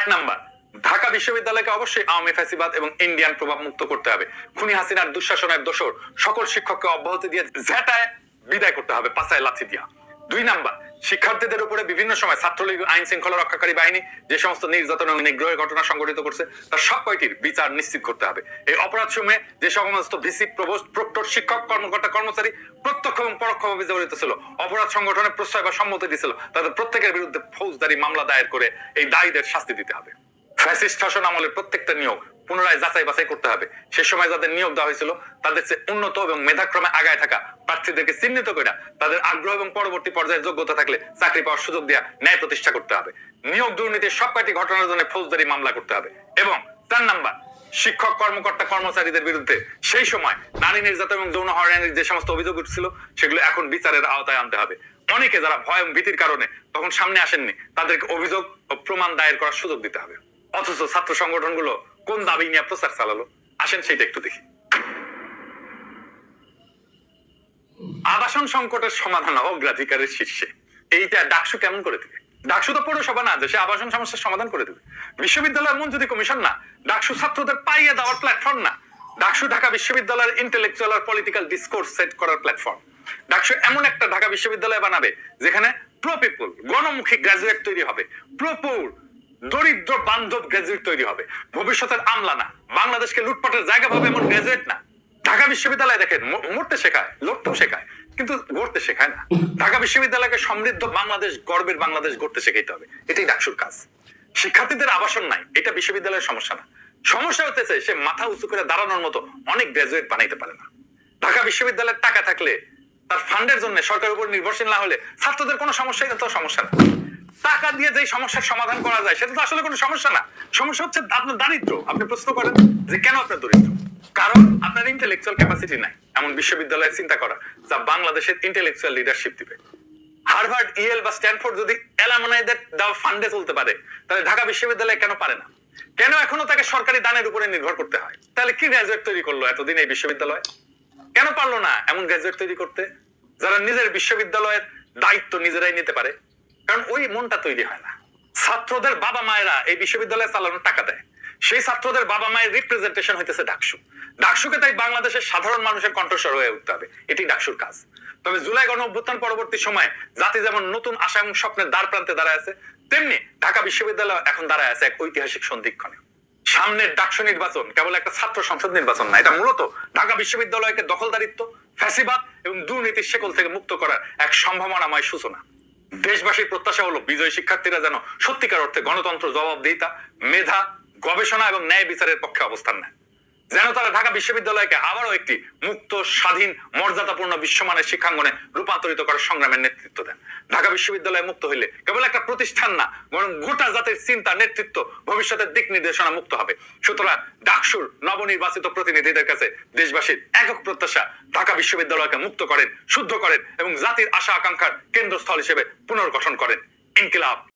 এক নাম্বার, ঢাকা বিশ্ববিদ্যালয়কে অবশ্যই আওয়ামী ফ্যাসিবাদ এবং ইন্ডিয়ান প্রভাব মুক্ত করতে হবে। খুনি হাসিনার দুঃশাসনের দোষর সকল শিক্ষককে অব্যাহতি দিয়ে ঝেটায় বিদায় করতে হবে পাশায় লাথি দিয়া। দুই নাম্বার, শিক্ষার্থীদের উপরে বিভিন্ন সময় ছাত্রলীগ আইন শৃঙ্খলা রক্ষাকারী বাহিনী যে সমস্ত নির্যাতন এবং নিগ্রহের ঘটনা সংঘটিত করছে, তার সব কয়টির বিচার নিশ্চিত করতে হবে। এই অপরাধ সময়ে যে সমস্ত ভিসি প্রবোস্ট প্রক্টর, শিক্ষক, কর্মকর্তা, কর্মচারী প্রত্যক্ষ এবং পরোক্ষভাবে জড়িত ছিল, অপরাধ সংগঠনের প্রশ্রয় বা সম্মতি দিয়েছিল তাদের প্রত্যেকের বিরুদ্ধে ফৌজদারি মামলা দায়ের করে এই দায়ীদের শাস্তি দিতে হবে। ফ্যাসিস্ট শাসন আমলের প্রত্যেকটা নিয়োগ পুনরায় যাচাই বাছাই করতে হবে। সে সময় যাদের নিয়োগ দেওয়া হয়েছিল, তাদের চেয়ে উন্নত এবং মেধাক্রমে আগায় থাকা প্রার্থীদেরকে চিহ্নিত করে তাদের আগ্রহ এবং পরবর্তী পর্যায়ে যোগ্যতা থাকলে চাকরি পাওয়ার সুযোগ দেওয়া ন্যায় প্রতিষ্ঠা করতে হবে। নিয়োগ দুর্নীতির সব কয়টি ঘটনার জন্য ফৌজদারি মামলা করতে হবে এবং চার নাম্বার, শিক্ষক, কর্মকর্তা, কর্মচারীদের বিরুদ্ধে সেই সময় নারী নির্যাতন এবং যৌন হয়রানির যে সমস্ত অভিযোগ উঠছিল, সেগুলো এখন বিচারের আওতায় আনতে হবে। অনেকে যারা ভয় এবং ভীতির কারণে তখন সামনে আসেননি, তাদেরকে অভিযোগ ও প্রমাণ দায়ের করার সুযোগ দিতে হবে। অথচ ছাত্র সংগঠনগুলো কোন দাবি নিয়ে প্রচার চালালো? আসেন সেটা একটু দেখি। আবাসন সংকটের সমাধান অগ্রাধিকারের শীর্ষে। এইটা ডাকসু কেমন করে দিবে? ডাকসু তো পৌরসভা না সে আবাসন সমস্যার সমাধান করে দেবে। বিশ্ববিদ্যালয় মঞ্জুরি কমিশন না, ডাকসু ছাত্রদের পাইয়ে দেওয়ার প্ল্যাটফর্ম না। ডাকসু ঢাকা বিশ্ববিদ্যালয়ের ইন্টেলেকচুয়াল আর পলিটিক্যাল ডিসকোর্স সেট করার প্ল্যাটফর্ম ডাকসু এমন একটা ঢাকা বিশ্ববিদ্যালয় বানাবে, যেখানে প্রো পিপল গণমুখী গ্রাজুয়েট তৈরি হবে। প্রপুর দরিদ্র বান্ধব গ্রাজুয়েট তৈরি হবে। ভবিষ্যতের আমলা না। বাংলাদেশকে লুটপাটের জায়গা ভাবে এমন গ্রাজুয়েট না। ঢাকা বিশ্ববিদ্যালয় দেখেন মরতে শেখায়, লড়তেও শেখায়, কিন্তু গড়তে শেখায় না। ঢাকা বিশ্ববিদ্যালয়কে সমৃদ্ধ বাংলাদেশ, গর্বের বাংলাদেশ গড়তে শেখাইতে হবে। এটাই ডাকসুর কাজ। শিক্ষার্থীদের আবাসন নাই, এটা বিশ্ববিদ্যালয়ের সমস্যা না। সমস্যা হতেছে সে মাথা উঁচু করে দাঁড়ানোর মতো অনেক গ্রাজুয়েট বানাইতে পারে না। ঢাকা বিশ্ববিদ্যালয়ের টাকা থাকলে তার ফান্ডের জন্য সরকারের উপর নির্ভরশীল না হলে ছাত্রদের কোনো সমস্যাই তো সমস্যা না। টাকা দিয়ে যে সমস্যার সমাধান করা যায়, সেটা তো আসলে কোনো সমস্যা না। সমস্যা হচ্ছে আপনার দারিদ্র আপনি প্রশ্ন করেন যে কেন আপনার দরিদ্র? কারণ আপনার ইন্টেলেকচুয়াল ক্যাপাসিটি নাই, এমন বিশ্ববিদ্যালয়ের চিন্তা করা, যা বাংলাদেশের ইন্টেলেকচুয়াল লিডারশিপ দিবে। হার্ভার্ড ইএল বা স্ট্যানফোর্ড যদি এলামনাইদের দেওয়া ফান্ডে চলতে পারে, তাহলে ঢাকা বিশ্ববিদ্যালয় কেন পারে না? কেন এখনও তাকে সরকারি দানের উপরে নির্ভর করতে হয়? তাহলে কি গ্রাজুয়েট তৈরি করল এতদিন এই বিশ্ববিদ্যালয়? কেন পারল না এমন গ্রাজুয়েট তৈরি করতে, যারা নিজের বিশ্ববিদ্যালয়ের দায়িত্ব নিজেরাই নিতে পারে? কারণ ওই মনটা তৈরি হয় না। ছাত্রদের বাবা মায়েরা এই বিশ্ববিদ্যালয়ে চালানোর টাকা দেয়। সেই ছাত্রদের বাবা মায়ের রিপ্রেজেন্টেশন হইতেছে ডাকসু ডাকসুকে তাই বাংলাদেশের সাধারণ মানুষের কণ্ঠস্বর হয়ে উঠতে হবে। এটি ডাকসুর কাজ। তবে জুলাই গণ অভ্যুত্থান পরবর্তী সময়ে জাতি যেমন নতুন আশা এবং স্বপ্নের দ্বার প্রান্তে দাঁড়ায় আছে, তেমনি ঢাকা বিশ্ববিদ্যালয় এখন দাঁড়ায় আছে এক ঐতিহাসিক সন্ধিক্ষণে। সামনের ডাকসু নির্বাচন কেবল একটা ছাত্র সংসদ নির্বাচন না, এটা মূলত ঢাকা বিশ্ববিদ্যালয়কে দখলদারিত্ব, ফ্যাসিবাদ এবং দুর্নীতির শেকল থেকে মুক্ত করার এক সম্ভাবনাময় সূচনা। দেশবাসীর প্রত্যাশা হলো বিজয়ী শিক্ষার্থীরা যেন সত্যিকার অর্থে গণতন্ত্র জবাবদিহিতা, মেধা, গবেষণা এবং ন্যায় বিচারের পক্ষে অবস্থান নেয়। যেন তারা ঢাকা বিশ্ববিদ্যালয়কে আবারও একটি মুক্ত, স্বাধীন, মর্যাদাপূর্ণ বিশ্বমানের শিক্ষাঙ্গনে রূপান্তরিত করার সংগ্রামের নেতৃত্ব দেন। ঢাকা বিশ্ববিদ্যালয় মুক্ত হইলে কেবল একটা প্রতিষ্ঠান না, বরং গোটা জাতির চিন্তা, নেতৃত্ব, ভবিষ্যতের দিক নির্দেশনা মুক্ত হবে। সুতরাং ডাকসুর নবনির্বাচিত প্রতিনিধিদের কাছে দেশবাসীর একক প্রত্যাশা, ঢাকা বিশ্ববিদ্যালয়কে মুক্ত করেন, শুদ্ধ করেন এবং জাতির আশা আকাঙ্ক্ষার কেন্দ্রস্থল হিসেবে পুনর্গঠন করেন। ইনকিলাব।